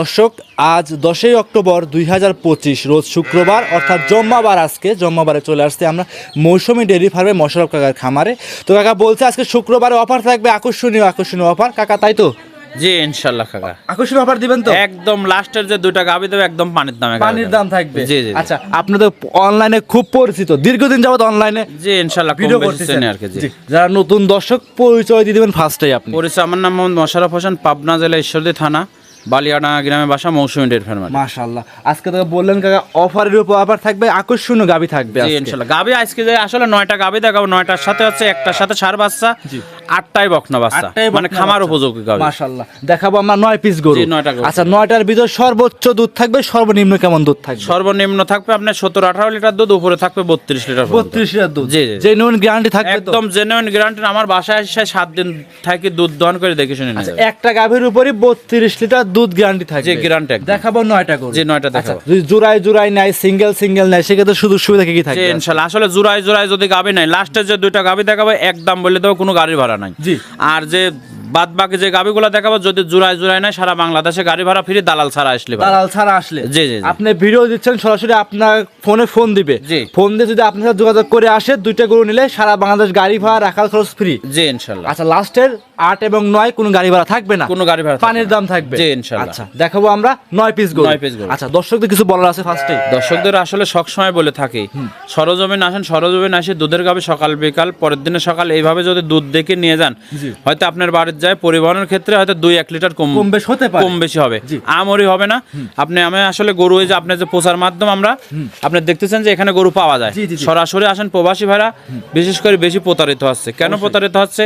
দর্শক আজ দশই অক্টোবর দুই হাজার পঁচিশ রোজ শুক্রবার অর্থাৎ জম্মাবার আজকে জম্মাবারে চলে আসছে আমরা মৌসুমী ডেয়ারি ফার্মে মশরফ কাকার খামারে। তো কাকা বলছে আজকে শুক্রবারে অফার থাকবে আকর্ষণীয় আকর্ষণীয় অফার। কাকা তাই তো? জি ইনশাল্লাহ কাকা। আকর্ষণীয় অফার দিবেন তো? একদম লাস্টের যে দুইটা গাবি দেবে একদম পানির দামে পানির দাম থাকবে? জি জি আচ্ছা আপনি তো অনলাইনে খুব পরিচিত দীর্ঘদিন যাবত অনলাইনে জি ইনশাল্লাহ ভিডিও করতেছেন। আর কি জি। জি, যারা নতুন দর্শক পরিচয় দিয়ে দিবেন ফার্স্টেই আপনি। পরিচয় আমার নাম মোহাম্মদ মোশারফ হোসেন পাবনা জেলা ঈশ্বরদী থানা। বালিয়াডাঙ্গা গ্রামে বাসা মৌসুমী ডেট ফার্মার মাশাআল্লাহ। আজকে তো বললেন কাকা অফারের উপর অফার থাকবে আকর্ষণীয় গাবি থাকবে জি আজকে। গাবি আজকে যে আসলে নয়টা গাবি দেখাবো নয়টার সাথে হচ্ছে একটার সাথে সার বাচ্চা। আটটাই বকনা বাচ্চা। মানে খামার উপযোগী গাবি মাশাআল্লাহ। দেখাবো আমরা নয় পিস গরু। নয়টা আচ্ছা নয়টার ভিতর সর্বোচ্চ দুধ থাকবে সর্বনিম্ন কেমন দুধ থাকবে? সর্বনিম্ন থাকবে আপনার সত্তর আঠারো লিটার দুধ উপরে থাকবে বত্রিশ লিটার। বত্রিশ লিটার দুধ। জি, জি। যে গ্যারান্টি থাকবে একদম জেনুইন গ্যারান্টি আমার বাসায় এসে সাত দিন থাকি দুধ দহন করে দেখে শুনে আচ্ছা, একটা গাভীর উপরই বত্রিশ লিটার দুধ গ্যারান্টি থাকবে। জি, একদম। দেখাবো নয়টা গরু। জি, নয়টা দেখাবো। যদি জোড়ায় জোড়ায় নাই সিঙ্গেল সিঙ্গেল নাই সেক্ষেত্রে শুধু সুবিধা কি থাকবে? ইনশাল্লাহ আসলে জোড়ায় জোড়ায় যদি গাবি নাই লাস্টে যে দুইটা গাবি দেখাবো একদম বলে দেবো কোনো গাড়ি ভাড়া নাই জি। আর যে বাদ বাকি যে গাবিগুলো দেখাবো যদি জোড়ায় জোড়ায় নাই সারা বাংলাদেশে গাড়ি ভাড়া ফিরে দালাল ছাড়া আসলে দালাল ছাড়া আসলে? জি, জি। আপনি ভিডিও দিচ্ছেন সরাসরি আপনার ফোনে ফোন দিবে। ফোন দিয়ে যদি আপনার সাথে যোগাযোগ করে আসে দুইটা গরু নিলে সারা বাংলাদেশ গাড়ি ভাড়া রাখার খরচ ফ্রি জি ইনশাল্লাহ। আচ্ছা লাস্টের আট এবং নয় কোনো গাড়ি ভাড়া থাকবে না? কোনো গাড়ি ভাড়া পানির দাম থাকবে। জি, ইনশাল্লাহ। আচ্ছা দেখাবো আমরা নয় পিস গরু। নয় পিস গরু। আচ্ছা দর্শকদের কিছু বলার আছে ফার্স্টে দর্শকদের আসলে সবসময় বলে থাকি। সরজমিন আসেন সরজমিন আসে দুধের গাবে সকাল বিকাল পরের দিনে সকাল। এইভাবে যদি দুধ দেখে নিয়ে যান হয়তো আপনার বাড়ির যায় পরিবহনের ক্ষেত্রে হয়তো দুই এক লিটার কম কম বেশ হতে পারে। কম বেশি হবে। জি। আমরি হবে না। আপনি আমি আসলে গরু এই যে আপনার যে প্রচার মাধ্যম আমরা আপনি দেখতেছেন যে এখানে গরু পাওয়া যায়। সরাসরি আসেন প্রবাসী ভাড়া বিশেষ করে বেশি প্রতারিত হচ্ছে। কেন প্রতারিত হচ্ছে?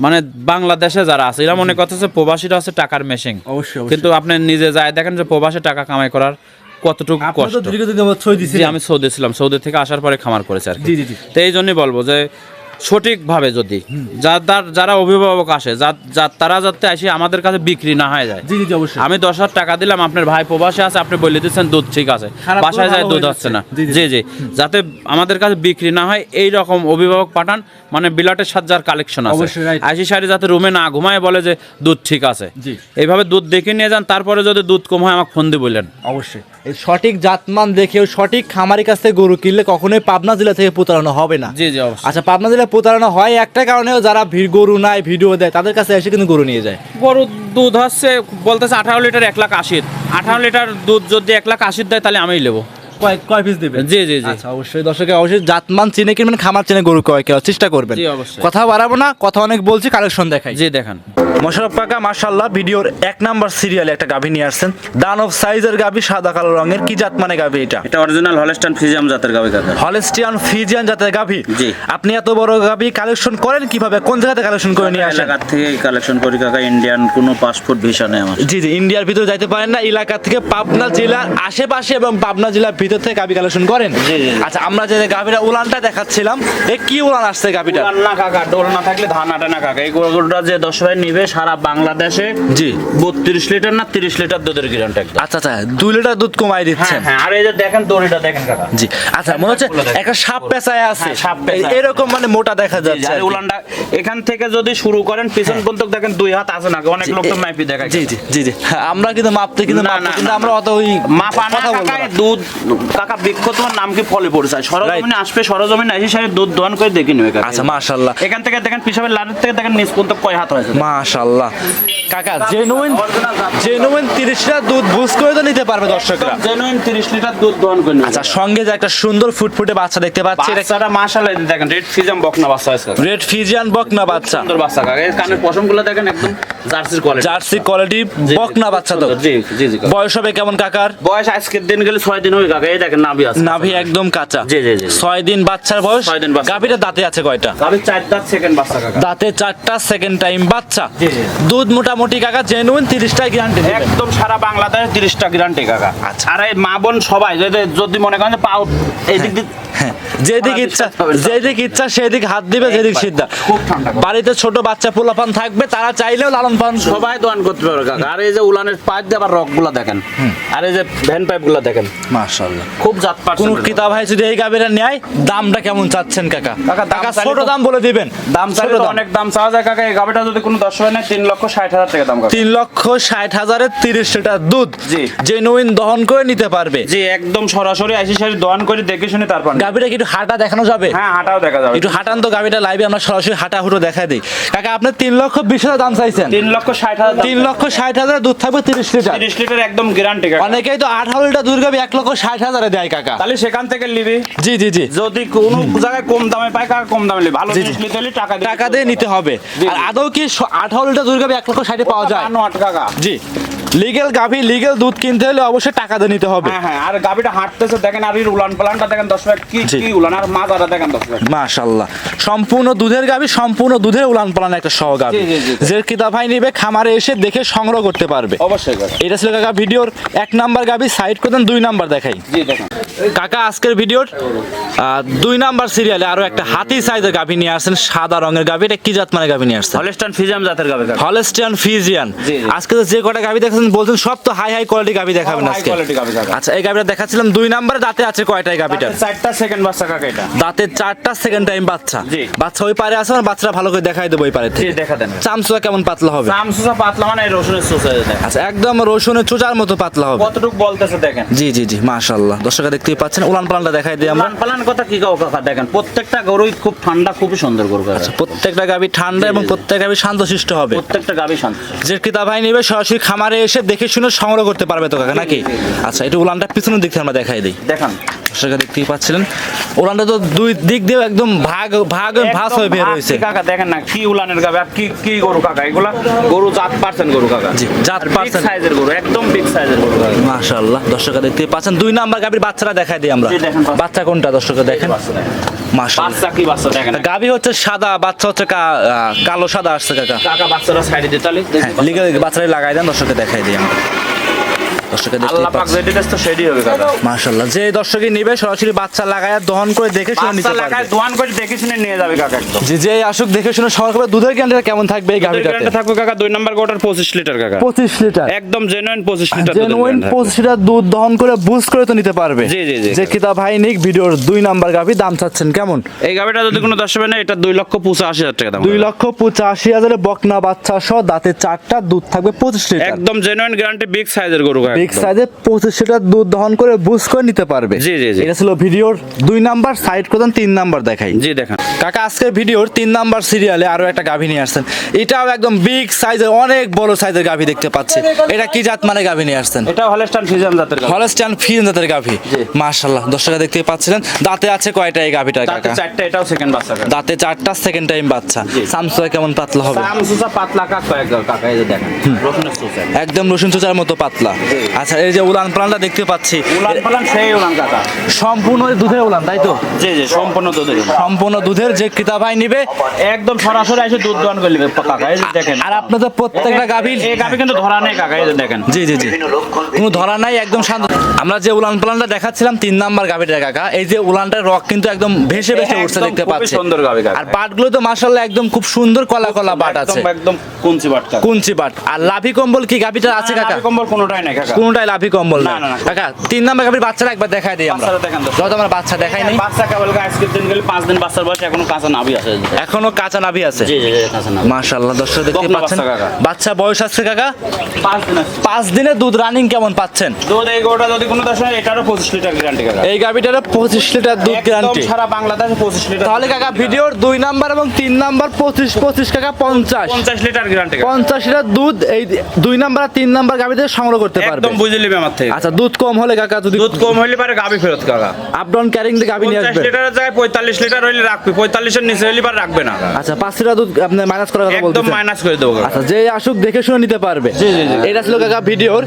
মানে বাংলাদেশে যারা আছে এরা মনে করতেছে প্রবাসীরা হচ্ছে টাকার অবশ্যই। কিন্তু আপনি নিজে যায় দেখেন যে প্রবাসে টাকা কামাই করার কতটুকু কষ্ট। আমি সৌদি ছিলাম সৌদি থেকে আসার পরে খামার করেছে আর। তো এই জন্যই বলব যে সঠিকভাবে যদি। যার যারা অভিভাবক আসে যা- যা- তারা যাতে আসে আমাদের কাছে বিক্রি না হয়ে যায়। আমি দশ হাজার টাকা দিলাম আপনার ভাই প্রবাসে আছে আপনি বলে দিচ্ছেন দুধ ঠিক আছে। বাসায় যায় দুধ হচ্ছে না। জি, জি। যাতে আমাদের কাছে বিক্রি না হয় এই রকম অভিভাবক পাঠান মানে বিলাটের সাজ্জার কালেকশন আছে. আশি সারি যাতে রুমে না ঘুমায় বলে যে দুধ ঠিক আছে। এইভাবে দুধ দেখে নিয়ে যান তারপরে যদি দুধ কম হয় আমাকে ফোন দিয়ে বললেন অবশ্যই। সঠিক জাতমান দেখেও সঠিক খামারের কাছ থেকে গরু কিনলে কখনোই পাবনা জেলা থেকে প্রতারণা হবে না। জি জি আচ্ছা পাবনা জেলায় প্রতারণা হয় একটা কারণেও যারা গরু নাই ভিডিও দেয় তাদের কাছে এসে কিন্তু গরু নিয়ে যায়। গরু দুধ হচ্ছে বলতেছে আঠারো লিটার এক লাখ আশির। আঠারো লিটার দুধ যদি এক লাখ আশির দেয় তাহলে আমিই নেব। কয় কয় পিস দিবেন জি জি জি। আচ্ছা অবশ্যই দর্শকে অবশ্যই জাতমান চিনে কিনবেন খামার চিনে গরু কয় কেনার চেষ্টা করবেন। জি, অবশ্যই। কথা বাড়াবো না কথা অনেক বলছি কালেকশন দেখাই। জি দেখান। মোশারফ কাকা মাশাল্লাহ ভিডিওর এক নাম্বার সিরিয়ালে একটা গাভী নিয়ে আসছেন। দানব সাইজের গাভী সাদা কালো রঙের। কি জাত মানে গাভী এটা? এটা অরিজিনাল ফিজিয়াম জাতের গাবি কাকা। হলেস্টিয়ান ফিজিয়ান জাতের গাভী? জি। আপনি এত বড় গাভী কালেকশন করেন কীভাবে? কোন জায়গাতে কালেকশন করে নিয়ে আসেন? এলাকার থেকে কালেকশন করি কাকা। ইন্ডিয়ান কোনো পাসপোর্ট ভিসা নেই আমার। জি জি ইন্ডিয়ার ভিতরে যাইতে পারেন না এলাকা থেকে পাবনা জেলার আশেপাশে এবং পাবনা জেলার ভিতর থেকে গাভী কালেকশন করেন। আচ্ছা আমরা যে গাভীটা উলানটা দেখাচ্ছিলাম এ কি উলান আসছে গাভীটা না কাকা ডোল না থাকলে ধান আটে না কাকা। এই গরুটা যে দশ ভাই নিবে সারা বাংলাদেশে জি। বত্রিশ লিটার না তিরিশ লিটার দুধের গ্যারান্টি আচ্ছা আচ্ছা দুই লিটার দুধ কমাই দিচ্ছেন? হ্যাঁ আর এই যে দেখেন দড়িটা দেখেন কাকা। জি আচ্ছা মনে হচ্ছে একটা সাপ পেঁচায় আছে। হ্যাঁ, সাপ। এরকম মানে মোটা দেখা যাচ্ছে আর উলানটা এখান থেকে যদি শুরু করেন পিছন পর্যন্ত দেখেন দুই হাত আছে না অনেক লোক তো মাইপি দেখায় জি জি জি জি। হ্যাঁ, আমরা কিন্তু মাপতে কিন্তু না, কিন্তু আমরা অত ওই মাপা না। দুধ কাকা বৃক্ষ তোমার নাম কি? ফলে পড়েছে। সরজমিনে আসবে সরজমিনে এসে সাথে দুধ দোয়ান করে দেখে নেবে আচ্ছা মাশাআল্লাহ। এখান থেকে দেখেন লানের থেকে দেখেন নিচ পর্যন্ত কয় হাত হয়েছে মাশাআল্লাহ। কাকা জেনুইন জেনুইন 30 লিটার দুধ বুঝ করে তো নিতে পারবে দর্শকরা। জেনুইন 30 লিটার দুধ দোয়ান করে আচ্ছা সঙ্গে যে একটা সুন্দর ফুটফুটে বাচ্চা দেখতে পাচ্ছি এটা মাশাআল্লাহ দেখেন রেড ফিজাম বকনা বাচ্চা আছে। রেড ফিজিয়ান বকনা বাচ্চা। সুন্দর বাচ্চা কাকা। এই কানের পশমগুলো দেখেন একদম জার্সির কোয়ালিটি জার্সি কোয়ালিটি বকনা বাচ্চা তো। জি জি জি বয়স হবে কেমন কাকার? বয়স আজকের দিন গেলে 6 দিন হয়ে কাকা। এই দেখেন নাভি আছে নাভি একদম কাঁচা জি, জি, জি। ছয় দিন বাচ্চার বয়স ছয় দিন বাচ্চা। গাভীটা দাঁতে আছে কয়টা গাভি চার দাঁত সেকেন্ড বাচ্চা কাকা দাঁতে চারটা সেকেন্ড টাইম বাচ্চা জি, জি। দুধ মোটামুটি কাকা জেনুইন তিরিশটা গ্যারান্টি একদম সারা বাংলাদেশ 30টা গ্যারান্টি কাকা আচ্ছা। আর এই মা বোন সবাই যদি মনে করেন পাও এই দিক দিয়ে যেদিক ইচ্ছা। যেদিক ইচ্ছা সেদিক হাত দিবে যেদিক সিদ্ধা। বাড়িতে ছোট বাচ্চা পোলাপান থাকবে তারা চাইলেও লালন পালন সবাই দোয়ান করতে পারবে কাকা। আর এই যে উলানের পাইপ দিয়ে আবার দেখেন। আর এই যে ভ্যান দেখেন। মাশাআল্লাহ। খুব জাত কোন ভাই যদি এই গাবিটা নেয় দামটা কেমন চাচ্ছেন কাকা? কাকা, কাকা ছোট দাম বলে দিবেন। দাম চাইলে অনেক দাম চাওয়া যায় কাকা। এই গাবিটা যদি কোনো হয় লক্ষ ষাট হাজার টাকা দাম কাকা। তিন লক্ষ ষাট হাজারের তিরিশ লিটার দুধ জি। জেনুইন দহন করে নিতে পারবে। জি একদম সরাসরি আইসি সারি দোয়ান করে দেখে শুনে তারপর। গাবিটা কি একটু হাঁটা দেখানো যাবে? হ্যাঁ হাঁটাও দেখা যাবে। একটু হাঁটান তো গাবিটা লাইভে আমরা সরাসরি হাঁটা হুটো দেখাই দিই। কাকা আপনি তিন লক্ষ বিশ হাজার দাম চাইছেন। তিন লক্ষ ষাট হাজার তিন লক্ষ ষাট হাজার দুধ থাকবে তিরিশ লিটার। তিরিশ লিটার একদম গ্যারান্টি কাকা। অনেকেই তো আঠারো লিটার দুধ গাবি এক লক্ষ ষাট হাজারে দেয় কাকা। তাহলে সেখান থেকে নিবি। জি জি জি। যদি কোনো জায়গায় কম দামে পায় কাকা কম দামে নিবি। ভালো। জিনিস নিতে হলে টাকা দিয়ে টাকা দিয়ে নিতে হবে। আর আদৌ কি আঠারো লিটার দুধ গাবি এক লক্ষ ষাটে পাওয়া যায়? আট কাকা। জি। লিগেল গাভি লিগেল দুধ কিনতে হলে অবশ্যই টাকা দিয়ে নিতে হবে। হ্যাঁ হ্যাঁ আর গাবিটা হাঁটতেছে দেখেন আর এর উলান পালানটা দেখেন দশ টাকা কি কি উলান আর মাজাটা দেখেন দশ টাকা মাশাল্লাহ সম্পূর্ণ দুধের গাবি সম্পূর্ণ দুধের উলান পালান একটা সহ জি। যে কিতা ভাই নিবে খামারে এসে দেখে সংগ্রহ করতে পারবে। অবশ্যই এটা ছিল কাকা ভিডিওর এক নাম্বার গাবি সাইড করে দেন দুই নাম্বার দেখাই। জি দেখেন। কাকা আজকের ভিডিওর দুই নাম্বার সিরিয়ালে আরও একটা হাতি সাইজের গাভি নিয়ে আসছেন সাদা রঙের গাভি। এটা কি জাত মানে গাভি নিয়ে আসছেন? হলস্টান ফিজাম জাতের গাবে কাকা। Holstein Friesian. আজকে তো যে কটা গাভি বলছেন সব তো হাই হাই কোয়ালিটি গাভি দেখাবেন আজকে। গাবে আচ্ছা এই গাভিটা দেখাচ্ছিলাম দুই নাম্বারে দাঁতে আছে কয়টা এই গাভিটা চারটা সেকেন্ড বাচ্চা কাকা এটা। দাঁতে চারটা সেকেন্ড টাইম বাচ্চা। বাচ্চা ওই পারে আছে বাচ্চাটা ভালো করে দেখাই দেবো ওই পারে থেকে। দেখা দেন। চামচুয়া কেমন পাতলা হবে? পাতলা মানে রসুনের আচ্ছা একদম রসুনের চোচার মতো পাতলা হবে। কতটুকু বলতেছে দেখেন। জি জি জি মাশাল্লাহ দর্শকরা দেখতেই পাচ্ছেন উলান পালানটা দেখাই দিই আমরা। উলান পালান কথা কি কাও কাকা দেখেন প্রত্যেকটা গরুই খুব ঠান্ডা খুবই সুন্দর গরু কাকা। প্রত্যেকটা গাভি ঠান্ডা এবং প্রত্যেক গাভি শান্তশিষ্ট হবে। প্রত্যেকটা গাবি শান্ত যে কিতা ভাই নিবে সরাসরি খামারে এসে দেখে শুনে সংগ্রহ করতে পারবে তো কাকা নাকি? আচ্ছা এটা উলানটা পিছনের দিক থেকে আমরা দেখাই দিই। দেখান। দর্শকরা দেখতেই পাচ্ছিলেন। উলানটা তো দুই দিক দিয়ে একদম ভাগ ভাগ ভাস হয়ে বের হয়েছে। কাকা দেখেন না কি উলানের গাবে কি কি গরু কাকা? এগুলা গরু জাত পারছেন গরু কাকা। জি, জাত পার্সেন্ট। সাইজের গরু একদম বিগ সাইজের গরু কাকা। মাশাআল্লাহ দর্শকরা দেখতেই পাচ্ছেন। দুই নাম্বার গাভীর বাচ্চারা দেখাই দিই আমরা। বাচ্চা। কোনটা দর্শকরা দেখেন? বাচ্চা দেখেন। মাশাআল্লাহ। বাচ্চা কি বাচ্চা দেখেন। গাভী হচ্ছে সাদা বাচ্চা হচ্ছে কা- আহ, কালো সাদা আসছে কাকা। কাকা বাচ্চারা সাইডে হ্যাঁ লিগে বাচ্চারা লাগাই দেন দর্শককে দেখাই দিই আমরা। দর্শকে দেখতেই আল্লাহ পাক যেটি দেশ তো সেটি হবে কাকা মাশাআল্লাহ যে দর্শকই নিবে সরাসরি বাচ্চা লাগায় দহন করে দেখে শুনে নিতে বাচ্চা লাগায় পারবে। করে দেখে শুনে নিয়ে যাবে কাকা একদম। যে যে আসুক দেখে শুনে সংগ্রহ করবে দুধের ক্যান্ডার কেমন থাকবে এই গাভীটাতে? গ্যারান্টি থাকবে কাকা দুই নাম্বার গোটার পঁচিশ লিটার কাকা। পঁচিশ লিটার। একদম জেনুইন পঁচিশ লিটার জেনুইন guarantee থাকবে। পঁচিশ লিটার দুধ দহন করে বুস্ট করে তো নিতে পারবে। জি, জি, জি। যে কিতা ভাই নিক ভিডিওর দুই নাম্বার গাভী দাম চাচ্ছেন কেমন? এই গাবিটা যদি কোনো হবে না এটা দুই লক্ষ পঁচাশি হাজার টাকা দাম দুই লক্ষ পঁচাশি হাজারে বকনা বাচ্চা সহ দাঁতে চারটা দুধ থাকবে পঁচিশ লিটার। একদম জেনুইন গ্যারান্টি বিগ সাইজের গরু কাকা। বিগ। সাইজে পঁচিশ লিটার দুধ দহন করে বুস্ট করে নিতে পারবে। জি, জি, জি। এটা ছিল ভিডিওর দুই নাম্বার সাইড করতেন তিন নাম্বার দেখাই। জি দেখেন। কাকা আজকের ভিডিওর তিন নাম্বার সিরিয়ালে আরও একটা গাভী নিয়ে আসছেন। এটাও একদম বিগ সাইজের অনেক বড় সাইজের গাভী দেখতে পাচ্ছি। এটা কি জাত মানে গাভী নিয়ে আসছেন? এটা হলস্টান ফিজাম জাতের গাবি হলস্টাইন ফিন জাতের গাভী। মাশাআল্লাহ দর্শকরা দেখতে পাচ্ছিলেন। দাঁতে আছে কয়টা এই গাভীটা কাকা? চারটা এটাও সেকেন্ড বাচ্চা দাঁতে চারটা সেকেন্ড টাইম বাচ্চা। সামসুয়া কেমন পাতলা হবে? সামসুসা পাতলা কাকা কাকা এই দেখেন। একদম রসুন চোচার মতো পাতলা। আচ্ছা এই যে উলান প্রাণটা দেখতে পাচ্ছি। উলান পালান সেই উলান কাকা সম্পূর্ণ দুধের উলান তাই তো? জি জি সম্পূর্ণ দুধের সম্পূর্ণ দুধের যে ক্রেতা ভাই নিবে একদম সরাসরি এসে দুধ দোয়ান করে নেবে কাকা এই যে দেখেন। আর আপনাদের প্রত্যেকটা গাভীর এই গাবি কিন্তু ধরা নেই কাকা এই যে দেখেন। জি জি জি। কোনো ধরা নাই একদম শান্ত। আমরা যে উলান পালানটা দেখাচ্ছিলাম তিন নাম্বার গাভীটা কাকা এই যে উলানটার রক কিন্তু একদম ভেসে ভেসে উঠছে দেখতে পাচ্ছি। সুন্দর গাবি কাকা। আর পাটগুলো তো মাশাআল্লাহ একদম খুব সুন্দর কলা কলা পাট আছে। একদম কুঞ্চি বাট কুঞ্চি পাট। আর লাভি কম্বল কি গাভীটা আছে কাকা? নাভি কম্বল কোনোটাই নাই কাকা। কোনটাই লাভি কম্বল না। কাকা তিন নাম্বার গাভীর বাচ্চারা একবার দেখাই দিই আমরা। বাচ্চারা দেখান তো। যত আমরা বাচ্চা দেখাই নাই। বাচ্চা কেবল আজকের দিন গেলে পাঁচ দিন বাচ্চার বয়স এখনও কাঁচা নাভি আছে। এখনও কাঁচা নাভি আছে। জি জি কাঁচা নাভি। মাশাআল্লাহ দর্শক দেখতে পাচ্ছেন। বাচ্চা বয়স আছে কাকা? পাঁচ দিন আছে। পাঁচ দিনের দুধ রানিং কেমন পাচ্ছেন? দুধ এই গোটা যদি কোনো দশ হয় এটারও পঁচিশ লিটার গ্যারান্টি কাকা। এই গাভীটার পঁচিশ লিটার দুধ একদম গ্যারান্টি সারা বাংলাদেশে পঁচিশ লিটার তাহলে কাকা ভিডিওর দুই নাম্বার এবং তিন নাম্বার পঁচিশ পঁচিশ কাকা পঞ্চাশ। পঞ্চাশ লিটার গ্যারান্টি পঞ্চাশ লিটার দুধ এই দুই নাম্বার আর তিন নাম্বার গাভীতে সংগ্রহ করতে পারবে। একদম বুঝে নিবে আমার থেকে। আচ্ছা দুধ কম হলে কাকা যদি দুধ কম হইলে পারে গাবি ফেরত কাকা। আপ ডাউন ক্যারিং দিয়ে গাভী নিয়ে আসবে? লিটারের জায়গায় পঁয়তাল্লিশ লিটার হইলে রাখবি। পঁয়তাল্লিশের নিচে হইলে পারে রাখবে না। আচ্ছা পাঁচ লিটার দুধ আপনি মাইনাস করার কথা একদম মাইনাস করে দেবো আচ্ছা যে আসুক দেখে শুনে নিতে পারবে। জি, জি। এটা ছিল কাকা ভিডিওর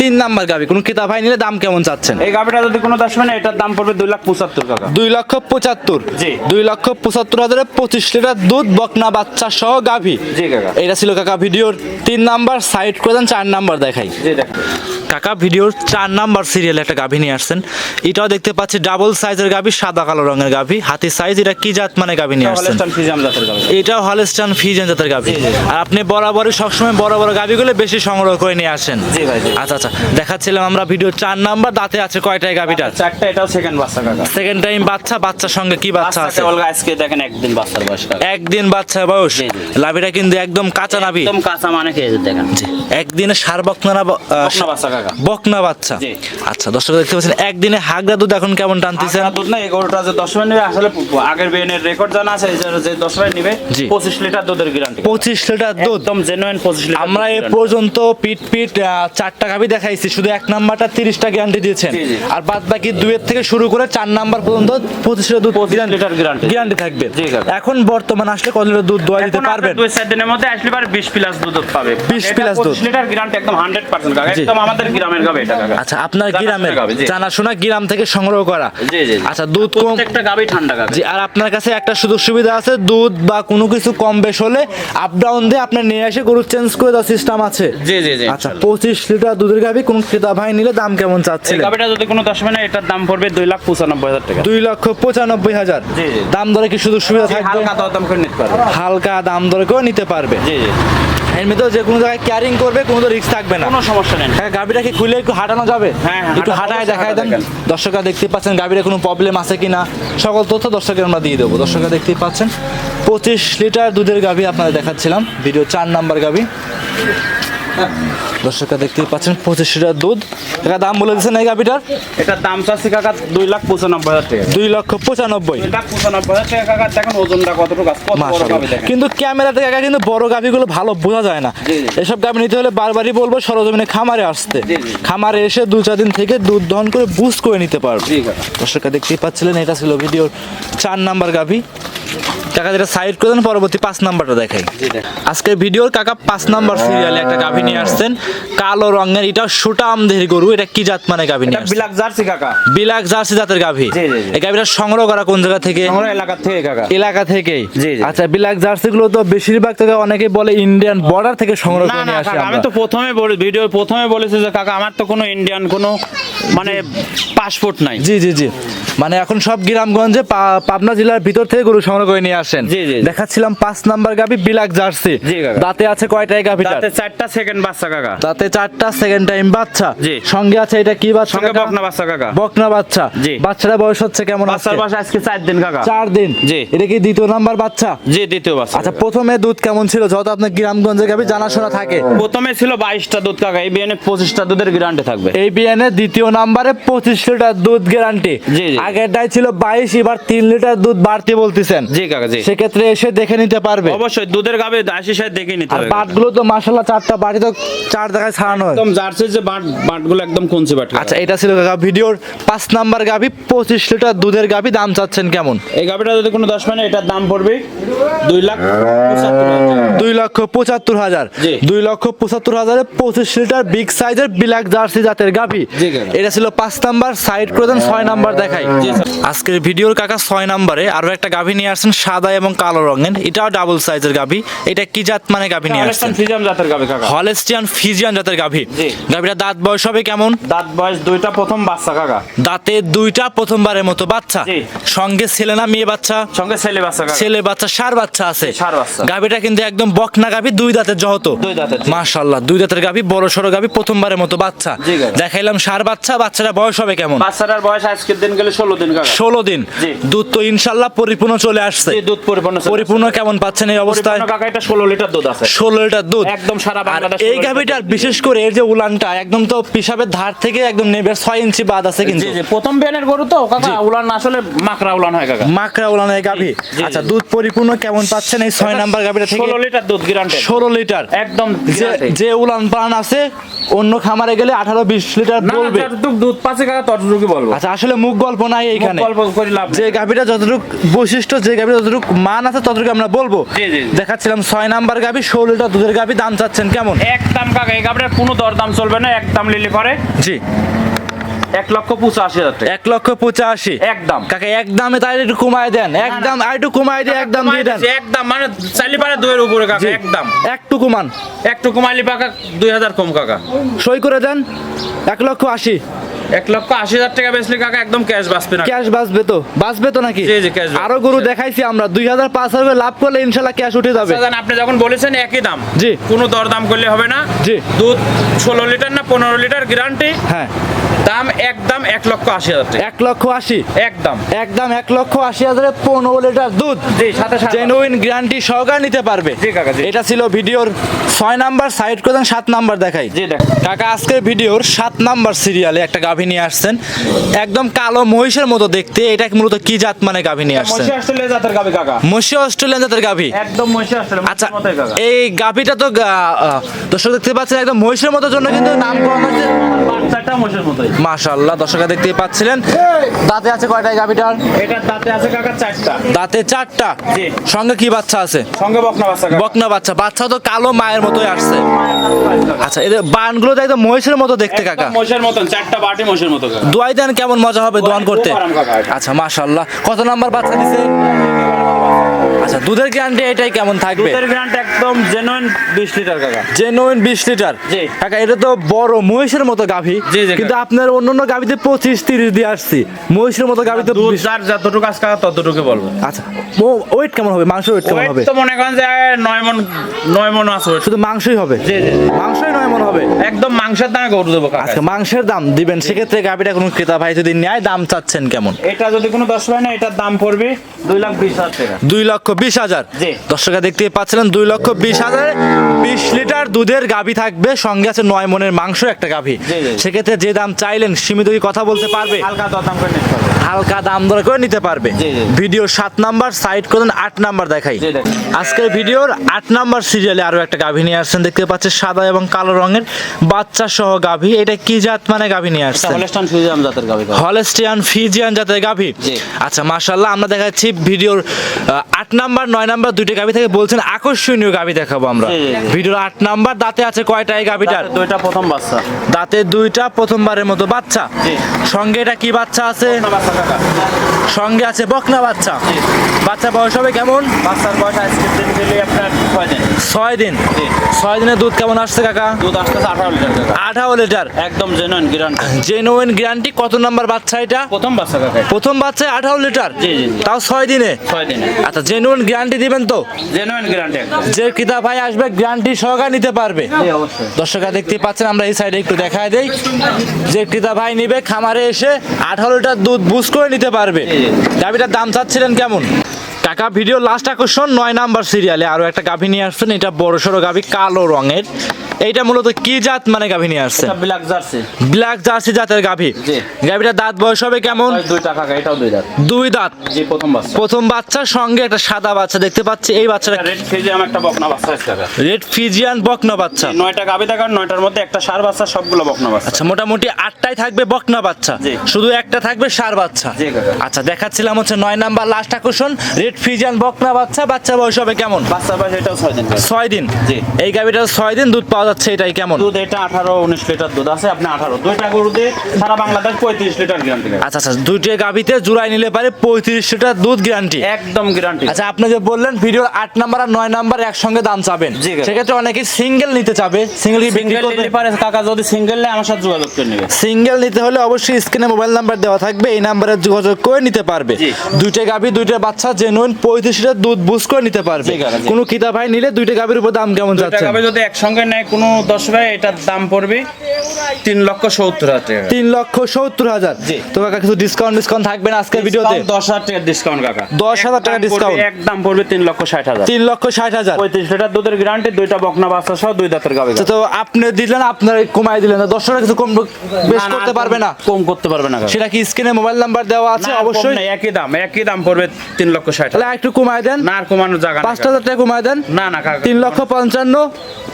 তিন নাম্বার গাভী কোন কিতাব ভাই নিলে দাম কেমন চাচ্ছেন? এই গাবিটা যদি কোনো দশ মানে এটার দাম পড়বে দুই লাখ পঁচাত্তর টাকা দুই লক্ষ পঁচাত্তর। জি। দুই লক্ষ পঁচাত্তর হাজারে পঁচিশ লিটার দুধ বকনা বাচ্চা সহ গাভী। জি কাকা। এটা ছিল কাকা ভিডিওর তিন নাম্বার সাইড করে দেন চার নাম্বার দেখাই। জি দেখেন। কাকা ভিডিওর চার নাম্বার সিরিয়ালে একটা গাভী নিয়ে আসছেন। এটাও দেখতে পাচ্ছি ডাবল সাইজের গাভী সাদা কালো রঙের গাভী। হাতি সাইজ এটা কি জাত মানে গাভী নিয়ে আসছেন? এটাও হলস্টান ফিজেন জাতের গাভী। আর আপনি বরাবরই সবসময় বড় বড় গাভীগুলো বেশি সংগ্রহ করে নিয়ে আসেন। আচ্ছা আচ্ছা। দেখাচ্ছিলাম আমরা ভিডিও চার নাম্বার দাঁতে আছে কয়টায় গাভীটা চারটা এটাও সেকেন্ড বাচ্চা কাকা। সেকেন্ড টাইম বাচ্চা বাচ্চার সঙ্গে কি বাচ্চা আছে? আজকে দেখেন একদিন বাচ্চার বয়স একদিন বাচ্চা বয়স। লাভিটা কিন্তু একদম কাঁচা নাভি। একদম কাঁচা মানে খেয়ে দেখেন। একদিনে সার বকনা বকনা বাচ্চা। আচ্ছা দর্শক দেখতে পাচ্ছেন একদিনে হাগরা দুধ এখন কেমন টানতেছেন আগের দুধ না এগারোটা যে দশ মিনিট নেবে আসলে আগের বিয়েনের রেকর্ড জানা আছে এই যে- দশ মিনিট নিবে। পঁচিশ লিটার দুধের গ্যারান্টি পঁচিশ লিটার দুধ একদম জেনুইন পঁচিশ লিটার আমরা এ পর্যন্ত পিট পিট চারটা গাভি দেখাইছি শুধু এক নাম্বারটা তিরিশটা গ্যারান্টি দিয়েছেন। আর বাদ বাকি দুইয়ের থেকে শুরু করে চার নাম্বার পর্যন্ত পঁচিশ লিটার দুধ লিটার guarantee। গ্যারান্টি থাকবে। এখন বর্তমান আসলে কত লিটার দুধ দোয়া দিতে পারবেন দুই চার দিনের মধ্যে আসলে পারে বিশ প্লাস দুধ পাবে 20 plus দুধ। পঁচিশ লিটার গ্যারান্টি একদম হান্ড্রেড পার্সেন্ট কাকা একদম আমাদের গ্রামের গাবে এটা কাকা। আচ্ছা আপনার গ্রামের গাভী, জানাশোনা গ্রাম থেকে সংগ্রহ করা। জি জি আচ্ছা দুধ কম প্রত্যেকটা গাবি ঠান্ডা কাকা। জি আর আপনার কাছে একটা সুযোগ সুবিধা আছে দুধ বা কোনো কিছু কম বেশ হলে আপ ডাউন দিয়ে আপনার নিয়ে এসে গরু চেঞ্জ করে দেওয়ার সিস্টেম আছে। জি জি জি আচ্ছা পঁচিশ লিটার দুধের গাভি কোন ক্রেতা ভাই নিলে দাম কেমন এই চাচ্ছিলেন গাবিটা যদি কোনো দশ মিনিট এটার দাম পড়বে দুই লাখ পঁচানব্বই হাজার টাকা। দুই লক্ষ পঁচানব্বই হাজার। জি, জি। দাম দরে কি সুযোগ সুবিধা থাকবে? হালকা দাম করে নিতে পারবে। হালকা দাম দরে কেউ নিতে পারবে। জি জি। এর মধ্যে যে কোনো জায়গায় ক্যারিং করবে কোনো তো রিস্ক থাকবে না। কোনো সমস্যা নেই। হ্যাঁ গাবিটা কি খুলে একটু হাঁটানো যাবে? হ্যাঁ, হ্যাঁ, একটু হাঁটা- হাঁটায় দেখায় দেন। দর্শকরা দেখতে পাচ্ছেন গাড়িটা কোনো প্রবলেম আছে কি না সকল তথ্য দর্শকের আমরা দিয়ে দেবো। দর্শকরা দেখতেই পাচ্ছেন পঁচিশ লিটার দুধের গাভি আপনাদের দেখাচ্ছিলাম। ভিডিও চার নাম্বার গাভি। দর্শকরা দেখতেই পাচ্ছেন পঁচিশ লিটার দুধ। টাকা দাম বলে দিচ্ছেন এই গাভিটার? এটার দাম চাচ্ছি কাকা দুই লাখ পঁচানব্বই হাজার টাকা। দুই লক্ষ পঁচানব্বই। লাখ পঁচানব্বই হাজার টাকা কাকা দেখেন ওজনটা কতটুকু। কিন্তু ক্যামেরাতে একা কিন্তু বড় গাভিগুলো ভালো বোঝা যায় না। এসব গাভি নিতে হলে বারবারই বলব সরজমিনে খামারে আসতে। খামারে এসে দু চার দিন থেকে দুধ দহন করে বুস্ট করে নিতে পারবে। দর্শকরা দেখতেই পাচ্ছিলেন এটা ছিল ভিডিওর চার নাম্বার গাভি। কাকা যেটা সাইড করে দেন পরবর্তী পাঁচ নাম্বারটা দেখাই। আজকের ভিডিওর কাকা পাঁচ নাম্বার সিরিয়ালে একটা গাভি নিয়ে আসছেন। কালো রঙের এটা সুটা আমদেহের গরু এটা কি জাত মানে গাভি নিয়ে বিলাক জার্সি কাকা। বিলাক জার্সি জাতের গাভি। এই গাভিটা সংগ্রহ করা কোন জায়গা থেকে? এলাকার থেকে কাকা। এলাকা জি। আচ্ছা বিলাক জার্সি গুলো তো বেশিরভাগ থেকে অনেকেই বলে ইন্ডিয়ান বর্ডার থেকে সংগ্রহ করে নিয়ে আসি আমি তো প্রথমে বলি ভিডিও প্রথমে বলেছি যে কাকা আমার তো কোনো ইন্ডিয়ান কোনো মানে পাসপোর্ট নাই। জি জি জি। মানে এখন সব গ্রামগঞ্জে পাবনা জেলার ভিতর থেকে গরু সংগ্রহ করে নিয়ে আসেন। দেখাচ্ছিলাম পাঁচ নাম্বার গাভি বিলাক জার্সি। দাঁতে আছে কয়টাই গাভিটা তাতে চারটা সেকেন্ড বাচ্চা কাকা। দাঁতে চারটা সেকেন্ড টাইম বাচ্চা। জি। সঙ্গে আছে এটা কি বাচ্চা সঙ্গে বকনা বাচ্চা কাকা। বকনা বাচ্চা। জি। বাচ্চাটা বয়স হচ্ছে কেমন বাচ্চার? বাসা আজকে চার দিন কাকা। চার দিন। জি। এটা কি দ্বিতীয় নাম্বার বাচ্চা? জি দ্বিতীয় বাচ্চা। আচ্ছা প্রথমে দুধ কেমন ছিল? যত আপনার গ্রামগঞ্জে গাভি জানাশোনা থাকে। প্রথমে ছিল বাইশটা দুধ কাকা। এই বিয়ানে পঁচিশটা দুধের গ্যারান্টি থাকবে। এই বিয়ানে দ্বিতীয় নাম্বারে পঁচিশ লিটার দুধ গ্যারান্টি জি, জি। আগেরটাই ছিল বাইশ এবার তিন লিটার দুধ বাড়তি বলতেছেন। জি কাকা জি। সেক্ষেত্রে এসে দেখে নিতে পারবে। অবশ্যই দুধের গাবে আশি সাহেব দেখে নিতে আর হবে। বাটগুলো তো মাসাল্লাহ চারটা বাড়ি তো চার জায়গায় ছাড়ানো হয়। একদম জার্সির যে বাট বাটগুলো একদম কঞ্চি বাট। আচ্ছা এটা ছিল কাকা ভিডিওর পাঁচ নাম্বার গাভি পঁচিশ লিটার দুধের গাভি দাম চাচ্ছেন কেমন? এই গাবিটা যদি কোনো দশ মানে এটার দাম পড়বে দুই লাখ পঁচাত্তর হাজার। দুই লক্ষ পঁচাত্তর হাজার। জি। দুই লক্ষ পঁচাত্তর হাজারে পঁচিশ লিটার বিগ সাইজের ব্ল্যাক জার্সি জাতের গাভি। জি, কাকা। এটা ছিল পাঁচ নাম্বার সাইড করে দেন ছয় নাম্বার দেখাই। আজকের ভিডিওর কাকা ছয় নাম্বারে আরও একটা গাভি নিয়ে আসছেন সাদা এবং কালো রঙের। এটাও ডাবল সাইজের গাভি। এটা কি জাত মানে গাভি নিয়ে আসছেন? ফ্রিজিয়াম জাতের গাবে কাকা। হলেস্টিয়ান ফিজিয়ান জাতের গাভি। জি। গাভিটা দাঁত বয়স হবে কেমন? দাঁত বয়স দুইটা প্রথম বাচ্চা কাকা। দাঁতে দুইটা প্রথমবারের মতো বাচ্চা। জি। সঙ্গে ছেলে না মেয়ে বাচ্চা? সঙ্গে ছেলে বাচ্চা কাকা। ছেলে বাচ্চা সার বাচ্চা আছে। ষাঁড় বাচ্চা। গাভিটা কিন্তু একদম বকনা গাভি দুই দাঁতের জহত দুই দাঁতের, জি। মাশাল্লাহ দুই দাঁতের গাভি বড় সড়ো গাভি প্রথমবারের মতো বাচ্চা। দেখাইলাম সার বাচ্চা বাচ্চাটা বয়স হবে কেমন? বাচ্চাটার বয়স আজকের দিন গেলে ষোলো দিন কাকা। ষোলো দিন। জি। দুধ তো ইনশাল্লাহ পরিপূর্ণ চলে আসছে। দুধ পরিপূর্ণ পরিপূর্ণ কেমন পাচ্ছেন এই অবস্থায়? কাকা এটা ষোলো লিটার দুধ আছে। ষোলো লিটার দুধ। একদম সারা বাংলাদেশ এই গাভিটার বিশেষ করে এর যে উলানটা একদম তো পিসাবের ধার থেকে একদম নেবে ছয় ইঞ্চি বাদ আছে কিন্তু। জি জি প্রথম বিয়ানের গরু তো? কাকা উলান আসলে মাকড়া উলান হয় কাকা। মাকড়া উলান এই গাভি। আচ্ছা দুধ পরিপূর্ণ কেমন পাচ্ছেন এই ছয় নাম্বার গাভিটা থেকে? ষোলো লিটার দুধ গ্যারান্টি ষোলো লিটার। একদম যে যে উলান পালান আছে অন্য খামারে গেলে আঠারো বিশ লিটার না বলবে। যতটুকু দুধ পাচ্ছে কাকা ততটুকু বলব। আচ্ছা আসলে মুখ গল্প নাই এইখানে। গল্প করে লাভ যে গাভিটা যতটুকু বৈশিষ্ট্য যে গাভিটা যতটুকু মান আছে ততটুকু আমরা বলব। দেখাচ্ছিলাম ছয় নাম্বার গাবি ষোলো লিটার দুধের গাবি দাম চাচ্ছেন কেমন? এক দাম কাকা এই গাবিটার কোনো দর দাম চলবে না এক দাম লিলি করে জি। এক লক্ষ পঁচাশি হাজার টাকা। এক লক্ষ পঁচাশি? একদম। কাকা একদমে তাই একটু কমায় দেন। একদম আর একটু কমায় দিয়ে একদম দিয়ে দেন। একদম মানে চাইলে পারে দুইয়ের উপরে কাকা একদম একটু কমান। একটু কমাইলি পাকা দুই হাজার কম কাকা। সই করে দেন। এক লক্ষ আশি। এক লক্ষ আশি হাজার টাকা বেচলে কাকা একদম ক্যাশ বাঁচবে না। ক্যাশ বাঁচবে তো? বাঁচবে তো নাকি? জি, জি, বাঁচবে। আরও গরু দেখাইছি আমরা। দুই হাজার পাঁচ হাজার লাভ করলে ইনশাল্লাহ ক্যাশ উঠে যাবে। আচ্ছা, আপনি যখন বলেছেন একই দাম জি। কোনো দর দাম করলে হবে না। জি। দুধ ষোলো লিটার না পনেরো লিটার গ্যারান্টি হ্যাঁ। দাম একদম এক লক্ষ আশি হাজার টাকা। এক লক্ষ আশি? একদম একদম এক লক্ষ আশি হাজারে পনেরো লিটার দুধ। জেনুইন গ্যারান্টি সহকারে নিতে পারবে। এটা ছিল ভিডিওর ছয় নাম্বার সাইড করে সাত নাম্বার দেখাই। কাকা আজকের ভিডিওর সাত নাম্বার সিরিয়ালে একটা গাভী নিয়ে আসছেন। একদম কালো মহিষের মতো দেখতে। এটা মূলত কি জাত মানে গাভী নিয়ে আসছেন? মহিষী অস্ট্রেলিয়া জাতের কাকা। মহিষী অস্ট্রেলিয়ান জাতের গাভী? একদম মহিষী আচ্ছা এই গাভীটা তো দর্শক দেখতে পাচ্ছেন একদম মহিষের মতো জন্য কিন্তু নাম করা হয়েছে বাচ্চাটা মহিষের মতোই। মাশাল্লাহ দর্শকরা দেখতে পাচ্ছিলেন। দাঁতে আছে এটার দাঁতে আছে কাকা চারটা। দাঁতে চারটা? জি। সঙ্গে কি বাচ্চা আছে? সঙ্গে বকনা বাচ্চা বকনা বাচ্চা। বাচ্চা তো কালো মায়ের মতোই আসছে। আচ্ছা এদের বানগুলো তো মহিষের মতো দেখতে কাকা। মহিষের মতন চারটা বাটি মহিষের মতো দোয়াই দেন কেমন মজা হবে দোয়ান করতে। আচ্ছা মাশাল্লাহ কত নাম্বার বাচ্চা দিছে? আচ্ছা দুধের গ্যারান্টি এটাই কেমন থাকবে? দুধের গ্রান্ট একদম জেনুইন বিশ লিটার কাকা। জেনুইন বিশ লিটার? জি। কাকা এটা তো বড় মহিষের মতো গাভী। কিন্তু আপনার অন্যান্য গাভীতে পঁচিশ তিরিশ দিয়ে আসছি। মহিষের মতো গাভীতে দুধ যার যতটুকু কাকা ততটুকু বলব। আচ্ছা ওয়েট কেমন হবে? মাংস ওয়েট কেমন হবে? তো মনে করেন যে মন মন আছে শুধু মাংসই হবে? জি জি মাংসই নয় মন হবে? একদম মাংসের দামে গরু দেবো কাকা। আচ্ছা মাংসের দাম দিবেন। সেক্ষেত্রে গাভীটা কোনো ক্রেতা ভাই যদি নেয় দাম চাচ্ছেন কেমন? এটা যদি কোনো দশ হয় না এটার দাম পড়বে দুই লাখ বিশ হাজার টাকা। দুই লক্ষ বিশ হাজার। দর্শকরা দেখতে পাচ্ছিলেন দুই লক্ষ বিশ হাজার বিশ লিটার দুধের গাভী থাকবে সঙ্গে আছে নয় মনের মাংস একটা গাভী। সেক্ষেত্রে যে দাম চাইলেন সীমিত কি কথা বলতে পারবে? হালকা দাম দর করে নিতে পারবে। ভিডিও সাত নাম্বার সাইড করেন আট নাম্বার দেখাই। আজকের ভিডিওর আট নাম্বার সিরিয়ালে আরও একটা গাভী নিয়ে আসছেন দেখতে পাচ্ছেন সাদা এবং কালো রঙের বাচ্চা সহ গাভী। এটা কি জাত মানে গাভী নিয়ে কাকা হলেস্টিয়ান ফিজিয়ান জাতের গাভী। আচ্ছা মাশাল্লাহ আমরা দেখাচ্ছি ভিডিওর আট নাম্বার নয় নাম্বার দুইটা গাভী থেকে বলছেন আকর্ষণীয় গাভী দেখাবো আমরা। ভিডিওর আট নাম্বার দাঁতে আছে কয়টা এই গাভীটার? দুইটা প্রথম বাচ্চা। দাঁতে দুইটা প্রথমবারের মতো বাচ্চা। সঙ্গে এটা কি বাচ্চা আছে? সঙ্গে আছে বকনা বাচ্চা। বাচ্চা বয়স হবে কেমন? বাচ্চার বয়স আইসক্রিম দিন দিলে আপনার ছয় দিন। ছয় দিন। ছয় দিনের দুধ কেমন আসছে কাকা? দুধ আসতেছে আঠারো লিটার আঠারো লিটার। একদম জেনুইন গ্যারান্টি জেনুইন গ্যারান্টি কত নাম্বার বাচ্চা এটা? প্রথম বাচ্চা কাকা। প্রথম বাচ্চা আঠারো লিটার। তাও ছয় দিনে? ছয় দিনে। আচ্ছা জেনুইন গ্যারান্টি দিবেন তো? জেনুইন গ্যারান্টি যে কিতাব ভাই আসবে গ্যারান্টি সহকারে নিতে পারবে। জি অবশ্যই দর্শকরা দেখতে পাচ্ছেন আমরা এই সাইডে একটু দেখায় দেই। যে কিতাব ভাই নিবে খামারে এসে আঠারো লিটার দুধ বুস করে নিতে পারবে। গাভিটার দাম চাচ্ছিলেন কেমন? কাকা ভিডিও লাস্ট আকর্ষণ নয় নাম্বার সিরিয়ালে আরও একটা গাভী নিয়ে আসছেন। এটা বড় সড়ো গাভী কালো রঙের। এইটা মূলত কি জাত মানে গাভী নিয়ে আসছেন? এটা ব্ল্যাক জার্সি ব্ল্যাক জার্সি জাতের গাভী। জি। গাভীটার দাঁত বয়স হবে কেমন? দুই টাকা এটাও দুই দাঁত। দুই দাঁত। জি প্রথম বাচ্চা। প্রথম বাচ্চার সঙ্গে একটা সাদা বাচ্চা দেখতে পাচ্ছি। এই বাচ্চাটা রেড ফিজিয়াম একটা বকনা বাচ্চা আছে রেড ফিজিয়ান বকনা বাচ্চা। নয়টা গাভী থাকার নয়টার মধ্যে একটা সার বাচ্চা সবগুলো বকনা বাচ্চা। আচ্ছা মোটামুটি আটটাই থাকবে বকনা বাচ্চা। শুধু একটা থাকবে সার বাচ্চা। আচ্ছা দেখাচ্ছিলাম হচ্ছে নয় নাম্বার লাস্ট আকর্ষণ রেড ফিজিয়ান বকনা বাচ্চা। বাচ্চা বয়স হবে কেমন? বাচ্চা বয়স এটাও ছয় দিন। ছয় দিন। এই গাভীটা ছয় দিন দুধ পাওয়া যাচ্ছে এটাই কেমন? দুধ এটা আঠারো উনিশ লিটার দুধ আছে আপনি আঠারো। দুইটা গরুতে সারা বাংলাদেশ পঁয়ত্রিশ লিটার গ্যারান্টি আচ্ছা আচ্ছা দুইটি গাভিতে জুড়াই নিলে পারে পঁয়ত্রিশ লিটার দুধ গ্যারান্টি একদম গ্যারান্টি আচ্ছা আপনি যে বললেন ভিডিওর আট নাম্বার আর নয় নাম্বার একসঙ্গে দাম চাবেন। সেক্ষেত্রে অনেকে সিঙ্গেল নিতে চাবে সিঙ্গেল বিক্রি নিতে পারে কাকা যদি সিঙ্গেল নেয় আমার সাথে যোগাযোগ করে নেবে। সিঙ্গেল নিতে হলে অবশ্যই স্ক্রিনে মোবাইল নাম্বার দেওয়া থাকবে এই নাম্বারে যোগাযোগ করে নিতে পারবে। দুইটা গাভি দুইটা বাচ্চা জেনুইন পঁয়ত্রিশ লিটার দুধ বুঝ করে নিতে পারবে। কোনো কিতাব ভাই নিলে দুইটা গাভির উপর দাম কেমন যাচ্ছে? যদি একসঙ্গে নেয় কোনো দশ ভাই এটার দাম পড়বে তিন লক্ষ সত্তর হাজার টাকা। তিন লক্ষ সত্তর হাজার। জি। তো কাকা কিছু ডিসকাউন্ট ডিসকাউন্ট থাকবে না আজকের ভিডিওতে? দশ হাজার টাকা ডিসকাউন্ট কাকা। 10,000 টাকা একদম discount। পড়বে- একদম পড়বে তিন লক্ষ ষাট হাজার। তিন লক্ষ ষাট হাজার। পঁয়ত্রিশ লিটার দুধের গ্যারান্টি দুইটা বকনা বাচ্চা সহ দুই দাঁতের গাবি তো আপনি দিলেন আপনার কমাই দিলেন দশ টাকা কিছু কম বেশ করতে পারবে না। কম করতে পারবে না সেটা কি স্ক্রিনে মোবাইল নাম্বার দেওয়া আছে? অবশ্যই। একই দাম একই দাম পড়বে তিন লক্ষ ষাট তাহলে একটু কমাই দেন। না আর কমানোর জায়গা পাঁচ হাজার টাকা কমাই দেন। না না কাকা। তিন লক্ষ পঞ্চান্ন।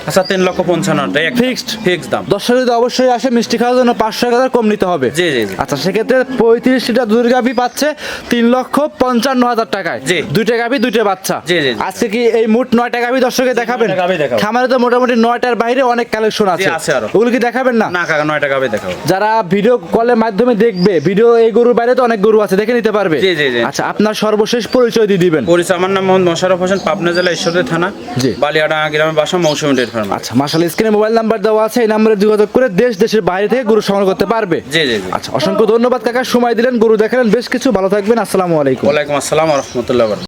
আচ্ছা তিন লক্ষ পঞ্চান্ন টাকা Fixed? ফিক্সড দাম দর্শক যদি অবশ্যই আসে মিষ্টি খাওয়ার জন্য পাঁচশো হাজার কম নিতে হবে জি, জি। আচ্ছা সেক্ষেত্রে পঁয়ত্রিশ লিটার দুধের গাভি পাচ্ছে তিন লক্ষ পঞ্চান্ন হাজার টাকায় জি। দুইটা গাভি দুইটা বাচ্চা জি, জি। আজকে কি এই মোট নয়টা গাভি দর্শকে দেখাবেন নয়টা গাভী দেখাবো। খামারে তো মোটামুটি নয়টার বাইরে অনেক কালেকশন আছে আছে আরও। ওগুলো কি দেখাবেন না না কাকা নয় টাকা দেখাবো যারা ভিডিও কলের মাধ্যমে দেখবে ভিডিও এই গরুর বাইরে তো অনেক গরু আছে দেখে নিতে পারবে জি, জি, জি। আচ্ছা আপনার সর্বশেষ পরিচয় দিয়ে দিবেন পরিচয় আমার নাম মোহাম্মদ মোশারফ হোসেন পাবনা জেলা ঈশ্বরদী থানা জি। বালিয়াডাঙ্গা গ্রামের বাসা মৌসুমী ডেট ফার্ম আচ্ছা মার্শাল স্ক্রিনে মোবাইল নাম্বার দেওয়া আছে এই নাম্বারে যোগাযোগ করে দেশ দেশের বাইরে থেকে গরু সংগ্রহ করতে পারবে। জি জি জি। আচ্ছা অসংখ্য ধন্যবাদ কাকা সময় দিলেন গরু দেখালেন বেশ কিছু ভালো থাকবেন আসসালামু আলাইকুম। ওয়ালাইকুম আসসালাম রহমতুল্লাহ